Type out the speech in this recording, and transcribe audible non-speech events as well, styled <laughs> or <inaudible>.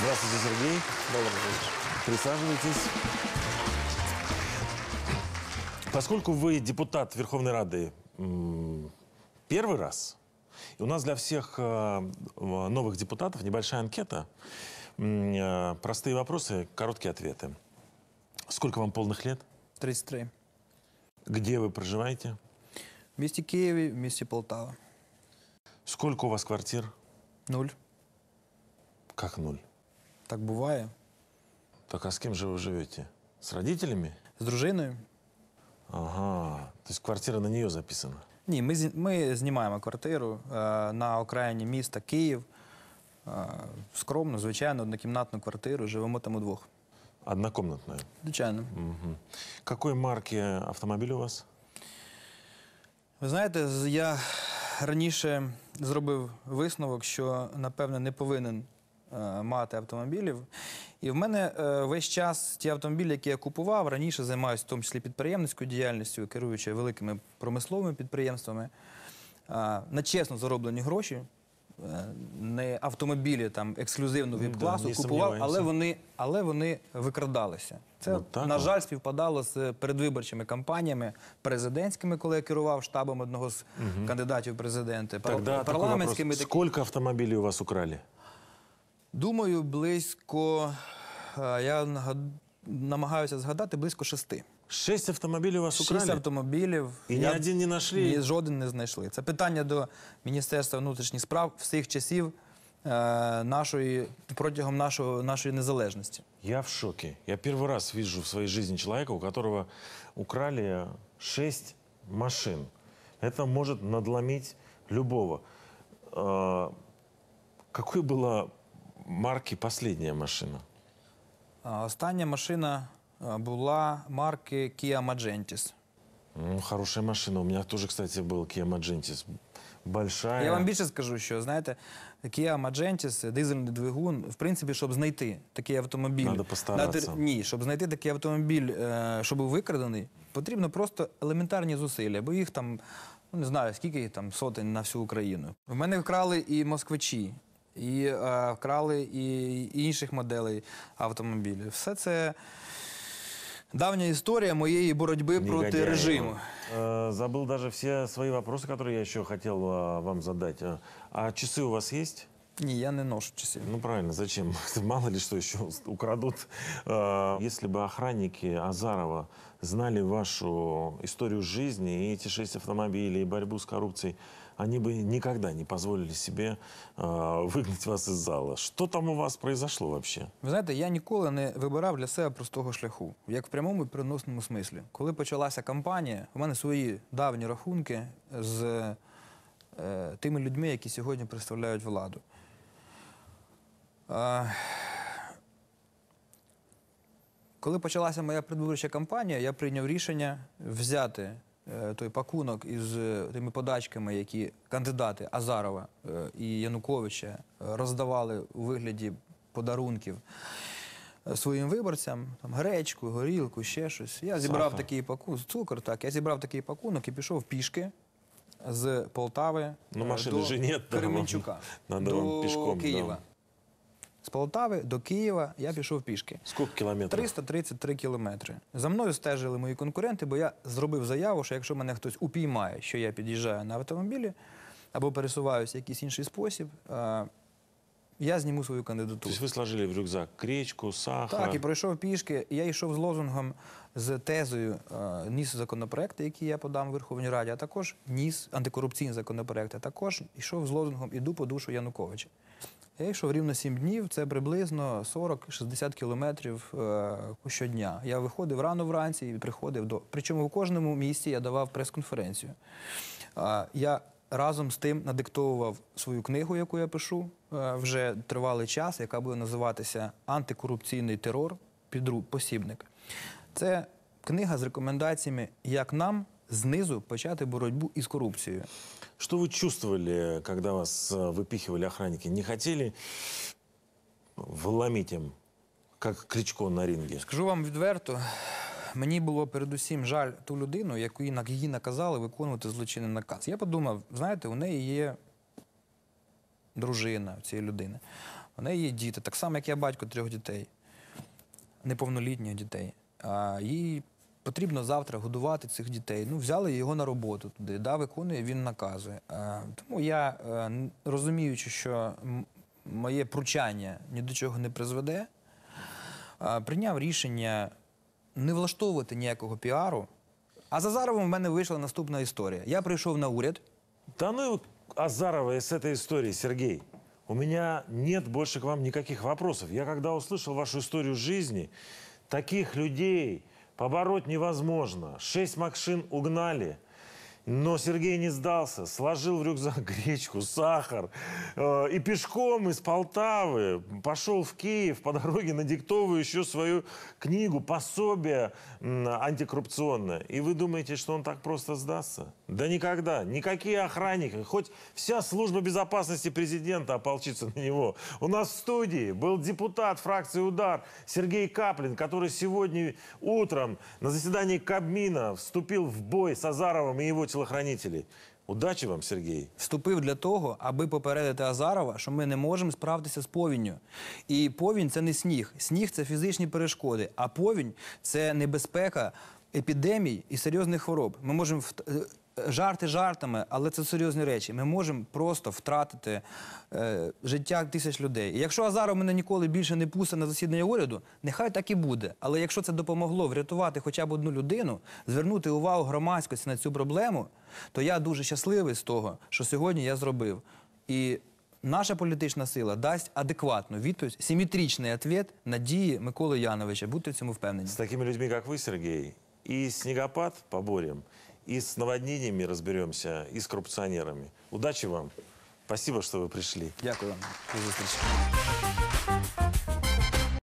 Здравствуйте, Сергей. Присаживайтесь. Поскольку вы депутат Верховной Рады м, первый раз, и у нас для всех э, новых депутатов небольшая анкета, м, э, простые вопросы, короткие ответы. Сколько вам полных лет? 33. Где вы проживаете? В місті Києві, в місті Полтава. Сколько у вас квартир? Нуль. Как нуль. Так буває. Так а с кем же вы живете? С родителями? З дружиною? Ага. То есть квартира на нее записана. Ні, ми, ми знімаємо квартиру е, на окраїні міста Київ. Е, скромно, звичайно, однокімнатну квартиру, живемо там удвох. Однокомнатная. Звичайно. Мгм. Какой марки автомобиль у вас? Ви знаєте, з- я раніше зробив висновок, що, напевне, не повинен мати автомобілів. І в мене е, весь час ті автомобілі, які я купував, раніше займаюся в тому числі підприємницькою діяльністю, керуючи великими промисловими підприємствами, е, на чесно зароблені гроші. е, Не автомобілі там ексклюзивно Да, віп-класу не купував, але вони, але вони викрадалися. Це, От так на от? жаль, співпадало з передвиборчими кампаніями президентськими, коли я керував штабом одного з кандидатів в президенти, Тогда парламентськими. вопрос. таки- Сколько автомобилей у вас украли? Думаю, близько. е, Я нагад- намагаюся згадати близько шести. Шесть автомобилей у вас Шість украли? автомобілів. І ні один не знайшли? Ні, жоден не знайшли. Це питання до Міністерства внутрішніх справ всіх часів е, нашої протягом нашого, нашої незалежності. Я в шоке. Я первый раз вижу в своей жизни человека, у которого украли шесть машин. Это может надломить любого. А, Какой была Марки последняя машина? Остання машина була марки Kia Magentis. Ну, хорошая машина. У меня тоже, кстати, был Kia Magentis. Большая. Я вам більше скажу, що знаєте, Kia Magentis, дизельний двигун, в принципі, щоб знайти такий автомобіль. Надо постаратися. на тер- Ні, щоб знайти такий автомобіль, е, щоб був викрадений, потрібно просто елементарні зусилля, бо їх там, ну не знаю, скільки їх там сотень на всю Україну. В мене вкрали і москвичі, і е, вкрали і, і інших моделей автомобілів. Все це давня історія моєї боротьби проти Негодяи. режиму. Э, Забыл даже все свои вопросы, которые я еще хотел а, вам задать. А- А часы у вас есть? Ні, я не ношу часів. Ну правильно, зачем? <laughs> Мало ли что еще украдут. Э, Если бы охранники Азарова знали вашу историю жизни и эти шесть автомобилей, и борьбу с коррупцией, они бы никогда не позволили себе э, выгнать вас из зала. Что там у вас произошло вообще? Ви знаєте, я ніколи не вибирав для себе простого шляху, як в прямому і переносному смислі. Коли почалася кампанія, у мене свої давні рахунки з е, тими людьми, які сьогодні представляють владу. Коли почалася моя предвиборча кампанія, я прийняв рішення взяти е, той пакунок із е, тими подачками, які кандидати Азарова е, і Януковича роздавали у вигляді подарунків своїм виборцям, там гречку, горілку, ще щось. Я зібрав Сахар. такий пакунок, цукор, так. Я зібрав такий пакунок і пішов пішки з Полтави Ну, до же да, Кременчука, до вам пешком, да. З Полтави до Києва я пішов пішки. Сколько километров? 333 кілометри. За мною стежили мої конкуренти, бо я зробив заяву, що якщо мене хтось упіймає, що я під'їжджаю на автомобілі або пересуваюся в якийсь інший спосіб, е, я зніму свою кандидатуру. есть вы сложили в рюкзак гречку, сахар. Так, і пройшов пішки. Я йшов з лозунгом, з тезою, е, ніс законопроекти, які я подам в Верховній Раді, а також ніс антикорупційні законопроекти. А також йшов з лозунгом Іду по душу Януковича. Я йшов рівно 7 днів, це приблизно 40-60 кілометрів е, щодня. Я виходив рано вранці і приходив до. Причому в кожному місті я давав прес-конференцію. Я разом з тим надиктовував свою книгу, яку я пишу е, вже тривалий час, яка буде називатися Антикорупційний терор, підру посібник. Це книга з рекомендаціями, як нам знизу почати боротьбу із корупцією. Что вы чувствовали, когда вас э, выпихивали охранники? Не хотели вломить им, как Кличко на ринге? Скажу вам відверто, мені було передусім жаль ту людину, яку її на- її наказали виконувати злочинний наказ. Я подумав, знаєте, у неї є дружина в цієї людини. У неї є діти, так само, як я батько трьох дітей, неповнолітніх дітей. А їй потрібно завтра годувати цих дітей. Ну, взяли його на роботу туди, да, виконує, він наказує. А, тому я, е, розуміючи, що моє пручання ні до чого не призведе, а, прийняв рішення не влаштовувати ніякого піару. А за Азаровим в мене вийшла наступна історія. Я прийшов на уряд. Да ну Азарова и с этой историей, Сергей. У меня нет больше к вам никаких вопросов. Я когда услышал вашу историю жизни, таких людей побороть невозможно. Шесть машин угнали. Но Сергей не сдался, сложил в рюкзак <laughs> гречку, сахар э, и пешком из Полтавы пошел в Киев по дороге надиктовывая еще свою книгу, пособие антикоррупционное. И вы думаете, что он так просто сдастся? Да никогда. Никакие охранники, хоть вся служба безопасности президента ополчится на него. У нас в студии был депутат фракции «Удар» Сергей Каплин, который сегодня утром на заседании Кабмина вступил в бой с Азаровым и его телохранителей. Удачи вам, Сергей. вступив для того, аби попередити Азарова, що ми не можемо справитися з повінню. І повінь це не сніг. Сніг це фізичні перешкоди, а повінь це небезпека епідемій і серйозних хвороб. Ми можемо е, жарти жартами, але це серйозні речі. Ми можемо просто втратити е, життя тисяч людей. І якщо Азаров мене ніколи більше не пустить на засідання уряду, нехай так і буде. Але якщо це допомогло врятувати хоча б одну людину, звернути увагу громадськості на цю проблему, то я дуже щасливий з того, що сьогодні я зробив. І наша політична сила дасть адекватну відповідь, симетричний відповідь на дії Миколи Яновича. Будьте в цьому впевнені. С такими людьми, как вы, Сергей, и снегопад поборем, и с наводнениями разберемся, и с коррупционерами. Удачи вам. Спасибо, что вы пришли. Дякую вам. До зустрічі.